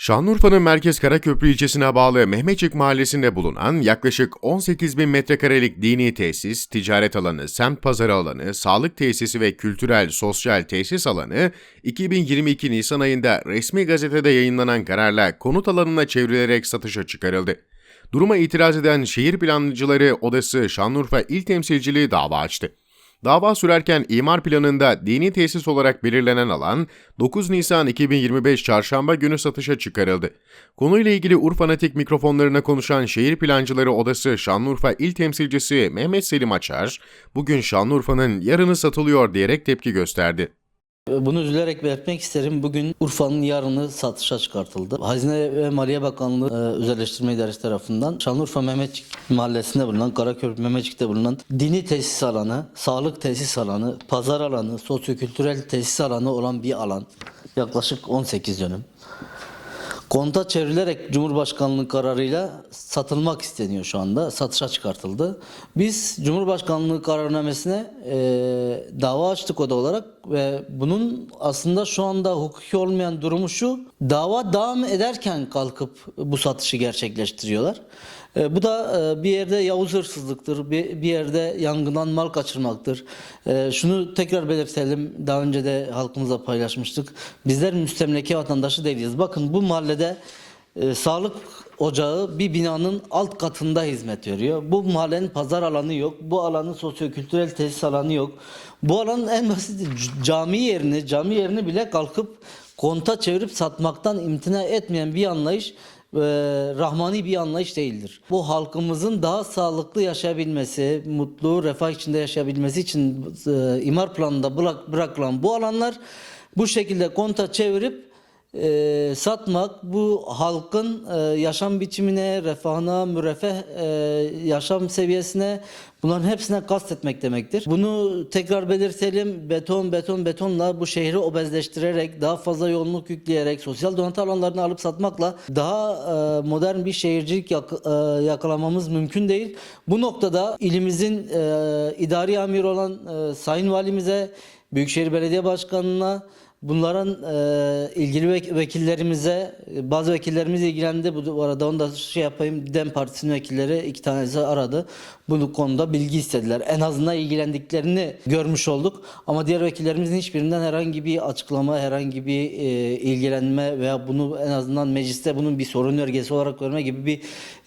Şanlıurfa'nın Merkez Karaköprü ilçesine bağlı Mehmetçik mahallesinde bulunan yaklaşık 18 bin metrekarelik dini tesis, ticaret alanı, semt pazarı alanı, sağlık tesisi ve kültürel sosyal tesis alanı 2022 Nisan ayında resmi gazetede yayınlanan kararla konut alanına çevrilerek satışa çıkarıldı. Duruma itiraz eden Şehir Plancıları Odası Şanlıurfa İl Temsilciliği dava açtı. Dava sürerken imar planında dini tesis olarak belirlenen alan 9 Nisan 2025 Çarşamba günü satışa çıkarıldı. Konuyla ilgili Urfanatik mikrofonlarına konuşan Şehir Plancıları Odası Şanlıurfa İl Temsilcisi Mehmet Selim Açar, bugün Şanlıurfa'nın yarını satılıyor diyerek tepki gösterdi. Bunu üzülerek belirtmek isterim. Bugün Urfa'nın yarını satışa çıkartıldı. Hazine ve Maliye Bakanlığı e, Özelleştirme İdaresi tarafından Şanlıurfa Mehmetçik Mahallesi'nde bulunan, Karaköprü Mehmetçik'te bulunan dini tesis alanı, sağlık tesis alanı, pazar alanı, sosyokültürel tesis alanı olan bir alan. Yaklaşık 18 dönüm. Konta çevrilerek Cumhurbaşkanlığı kararıyla satılmak isteniyor şu anda. Satışa çıkartıldı. Biz Cumhurbaşkanlığı kararnamesine e, dava açtık oda olarak ve bunun aslında şu anda hukuki olmayan durumu şu. Dava devam ederken kalkıp bu satışı gerçekleştiriyorlar. E, bu da e, bir yerde yavuz hırsızlıktır, bir, yerde yangından mal kaçırmaktır. E, şunu tekrar belirtelim, daha önce de halkımızla paylaşmıştık. Bizler müstemleke vatandaşı değiliz. Bakın bu mahallede e, sağlık ocağı bir binanın alt katında hizmet veriyor. Bu mahallenin pazar alanı yok. Bu alanın sosyokültürel tesis alanı yok. Bu alanın en basit cami yerini, cami yerini bile kalkıp konta çevirip satmaktan imtina etmeyen bir anlayış e, rahmani bir anlayış değildir. Bu halkımızın daha sağlıklı yaşayabilmesi, mutlu, refah içinde yaşayabilmesi için e, imar planında bırak, bırakılan bu alanlar bu şekilde konta çevirip e, satmak bu halkın e, yaşam biçimine, refahına, müreffeh e, yaşam seviyesine bunların hepsine kastetmek demektir. Bunu tekrar belirtelim. Beton, beton, betonla bu şehri obezleştirerek, daha fazla yoğunluk yükleyerek, sosyal donatı alanlarını alıp satmakla daha e, modern bir şehircilik yak- e, yakalamamız mümkün değil. Bu noktada ilimizin e, idari amiri olan e, Sayın Valimize, Büyükşehir Belediye Başkanı'na, Bunların e, ilgili vek- vekillerimize, bazı vekillerimiz ilgilendi. Bu arada onu da şey yapayım. DEM Partisi'nin vekilleri iki tanesi aradı. Bu konuda bilgi istediler. En azından ilgilendiklerini görmüş olduk. Ama diğer vekillerimizin hiçbirinden herhangi bir açıklama, herhangi bir e, ilgilenme veya bunu en azından mecliste bunun bir sorun örgesi olarak görme gibi bir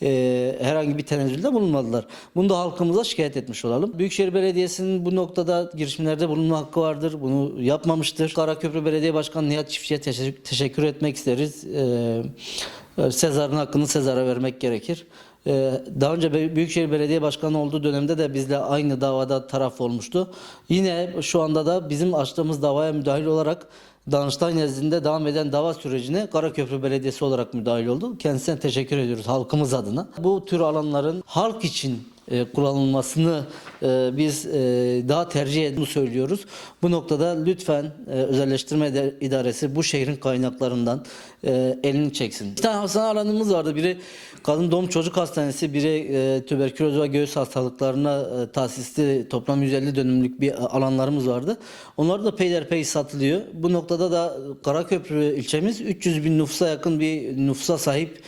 e, herhangi bir tenezzülde bulunmadılar. Bunu da halkımıza şikayet etmiş olalım. Büyükşehir Belediyesi'nin bu noktada girişimlerde bulunma hakkı vardır. Bunu yapmamıştır. Karaköprü Belediye Başkanı Nihat Çiftçi'ye teşekkür, etmek isteriz. E, Sezar'ın hakkını Sezar'a vermek gerekir. Ee, Daha önce Büyükşehir Belediye Başkanı olduğu dönemde de bizle aynı davada taraf olmuştu. Yine şu anda da bizim açtığımız davaya müdahil olarak Danıştay nezdinde devam eden dava sürecine Karaköprü Belediyesi olarak müdahil oldu. Kendisine teşekkür ediyoruz halkımız adına. Bu tür alanların halk için kullanılmasını e, biz e, daha tercih ettiğini söylüyoruz. Bu noktada lütfen e, özelleştirme İda- idaresi bu şehrin kaynaklarından e, elini çeksin. İki tane hastane alanımız vardı. Biri kadın doğum çocuk hastanesi, biri e, tüberküloz ve göğüs hastalıklarına e, tahsisli toplam 150 dönümlük bir alanlarımız vardı. Onlar da peyderpey satılıyor. Bu noktada da Karaköprü ilçemiz 300 bin nüfusa yakın bir nüfusa sahip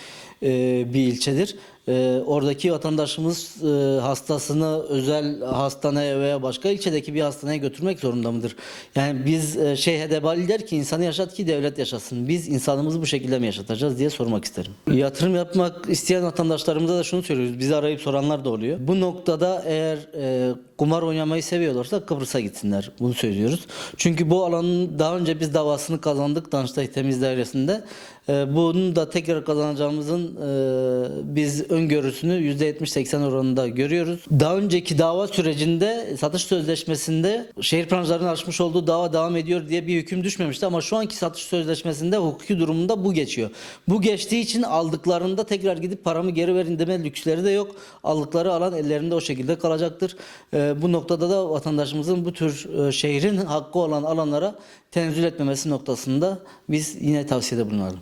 e, bir ilçedir. E, oradaki vatandaşımız e, hastasını özel hastaneye veya başka ilçedeki bir hastaneye götürmek zorunda mıdır? Yani biz e, şey Hedebali der ki insanı yaşat ki devlet yaşasın. Biz insanımızı bu şekilde mi yaşatacağız diye sormak isterim. Yatırım yapmak isteyen vatandaşlarımıza da şunu söylüyoruz. Bizi arayıp soranlar da oluyor. Bu noktada eğer e, kumar oynamayı seviyorlarsa Kıbrıs'a gitsinler. Bunu söylüyoruz. Çünkü bu alanın daha önce biz davasını kazandık Danıştay Temiz Dairesi'nde. E, bunun da tekrar kazanacağımızın e, biz öngörüsünü %70-80 oranında görüyoruz. Daha önceki dava sürecinde satış sözleşmesinde şehir plancılarının açmış olduğu dava devam ediyor diye bir hüküm düşmemişti ama şu anki satış sözleşmesinde hukuki durumunda bu geçiyor. Bu geçtiği için aldıklarında tekrar gidip paramı geri verin deme lüksleri de yok. Aldıkları alan ellerinde o şekilde kalacaktır. E, bu noktada da vatandaşımızın bu tür e, şehrin hakkı olan alanlara tenezzül etmemesi noktasında biz yine tavsiyede bulunalım.